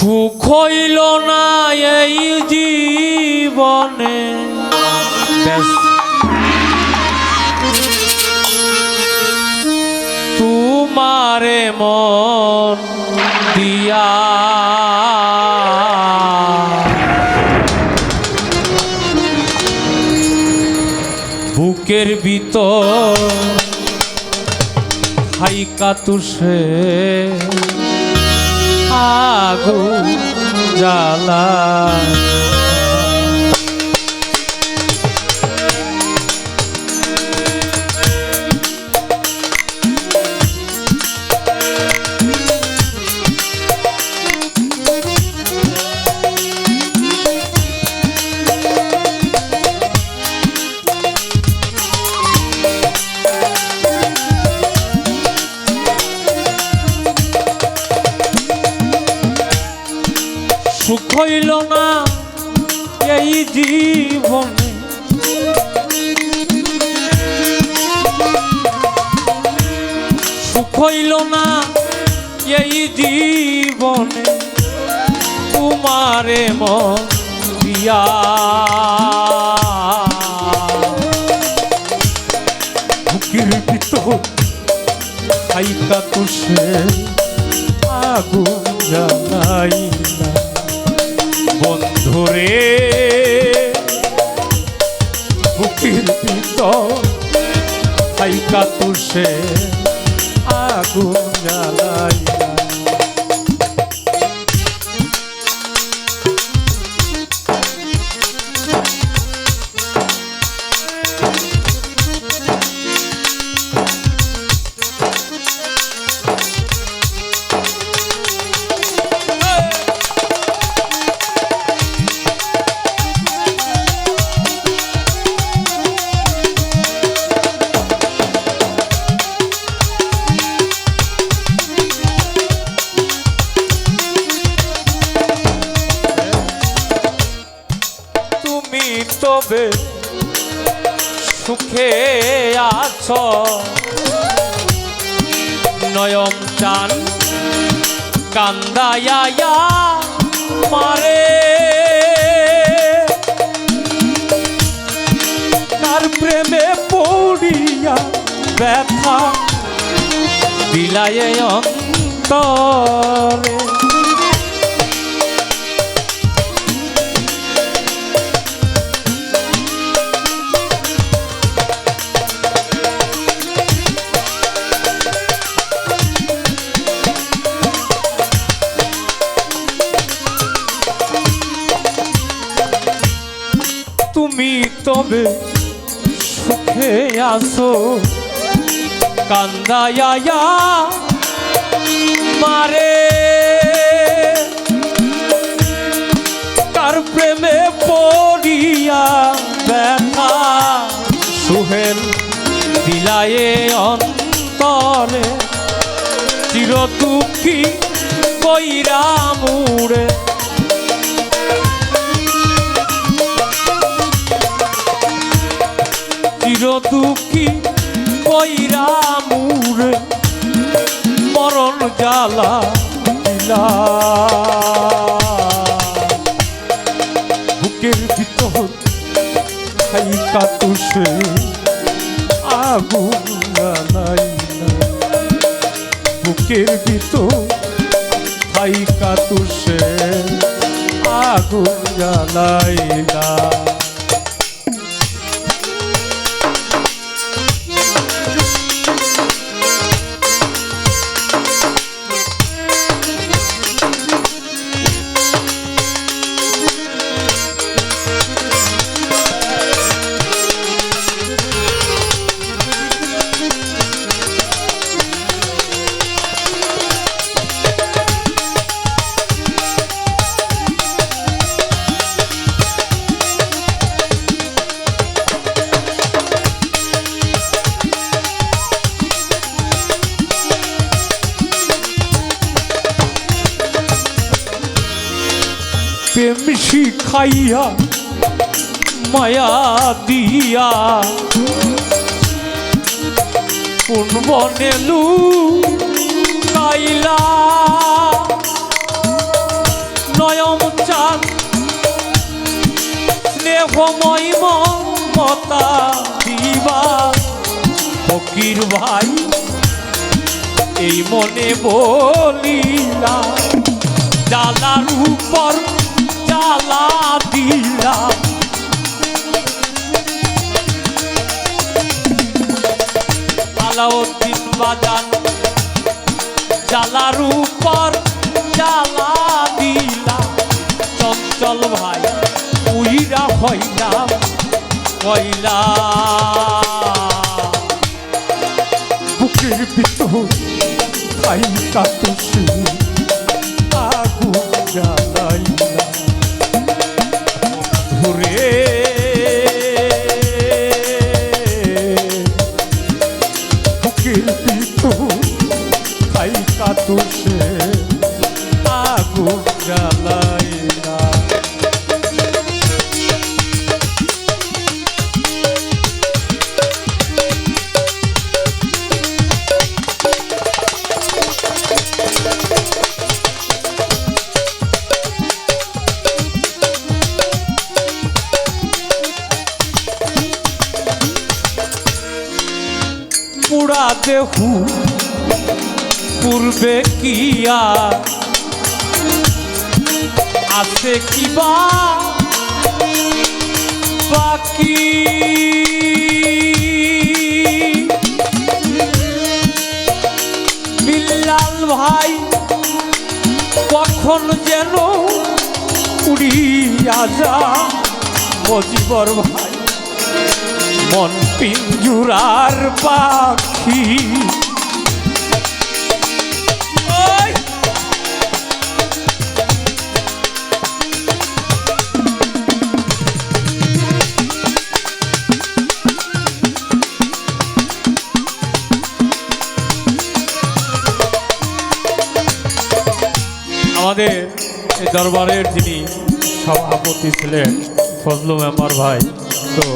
সুখ হইল না এই জীবনে। তোমারে মন দিয়া। বুকের ভিতর হাইকা তুষে। আগু জ্বালা। হইল না এই জীবনে। সুখ হইল না এই জীবনে। তোমারে মন দিয়া। তুষে আগুন জ্বালাই না বন্ধুরে বুকির ভিতর হাইকা তুষে আগুন জ্বালাই তবে সুখে আছো। নয়ন চান কান্দায়া মারে। তার প্রেমে পড়িয়া ব্যথা বিলায়ে অন্তরে। তবে সুখে আসো কান্দায়া মারে। তার প্রেমে পড়িয়া ব্যথা? সুহেল দিলায়ে অন্তরে চির দুঃখী কইরা মুড়ে। দুঃখী কইরা মুরে মরণ জ্বালা দিলা। বুকের ভিতর খাই কাতুসে আগুন জ্বালাই বুকের ভিতর খাই কাতুসে আগুন জ্বালাই প্রেম শিখাইয়া মায়া দিয়া। কোন বনেলু লাইলা নয়ম চাঁদ, স্নেহময় মমতা দিবা। ফকির ভাই, এই মনে বলিলা ডালার উপর জ্বালা দিলা। আলাউদ্দিন বাজান জ্বালার উপর জ্বালা দিলা। চঞ্চল ভাই, উইরা হইলা কইলা বুকের ভিতর তাই কাটছে বুকের ভিতর তাই কাটছে আগুন দেহু পূর্বে কিয়া আছে কিবা বাকি? বিল্লাল ভাই কখন যেন উড়িয়া যা মজিবর ভাই। মন পিঞ্জুরার পাখি। আমাদের এই দরবারের যিনি সভাপতি ছিলেন ফজলু মেম্বার ভাই তো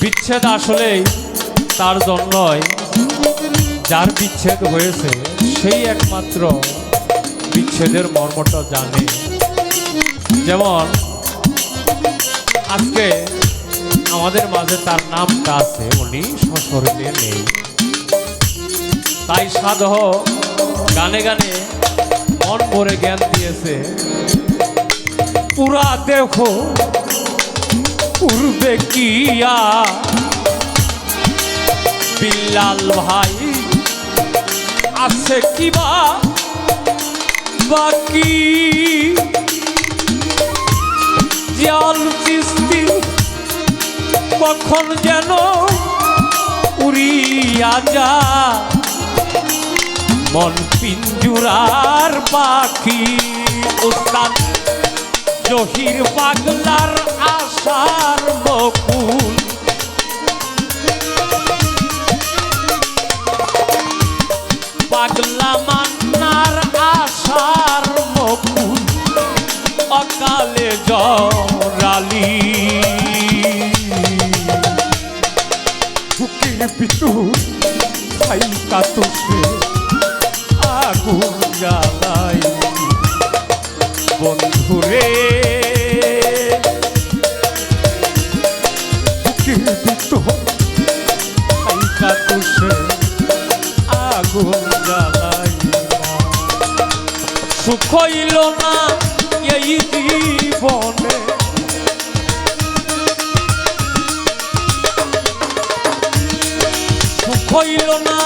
বিচ্ছেদ আসলেই তার জন্যই। যার বিচ্ছেদ হয়েছে, সেই একমাত্র বিচ্ছেদের মর্মটা জানে। যেমন, আজকে আমাদের মাঝে তার নামটা আছে, উনি সশরীরে নেই। তাই সাধহ গানে গানে মন ভরে জ্ঞান দিয়েছে, পুরা দেখো পূর্বে কিয়া বিল্লাল ভাই, আছে কিবা বাকি? জল চিস্তি কখন যেন উড়িয়া যা মন পিঞ্জুরার পাখি উস্তাদ জহির পাগলার আশার বকুল পাগলা মান্নার আশার বকুল অকালে জরালি বুকের ভিতর খাই কাতুসে সুখ হইল না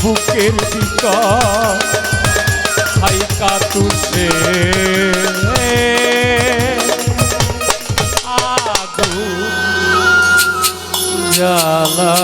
বুকের ভিতর খাইকা তুষে আগুন জ্বালা।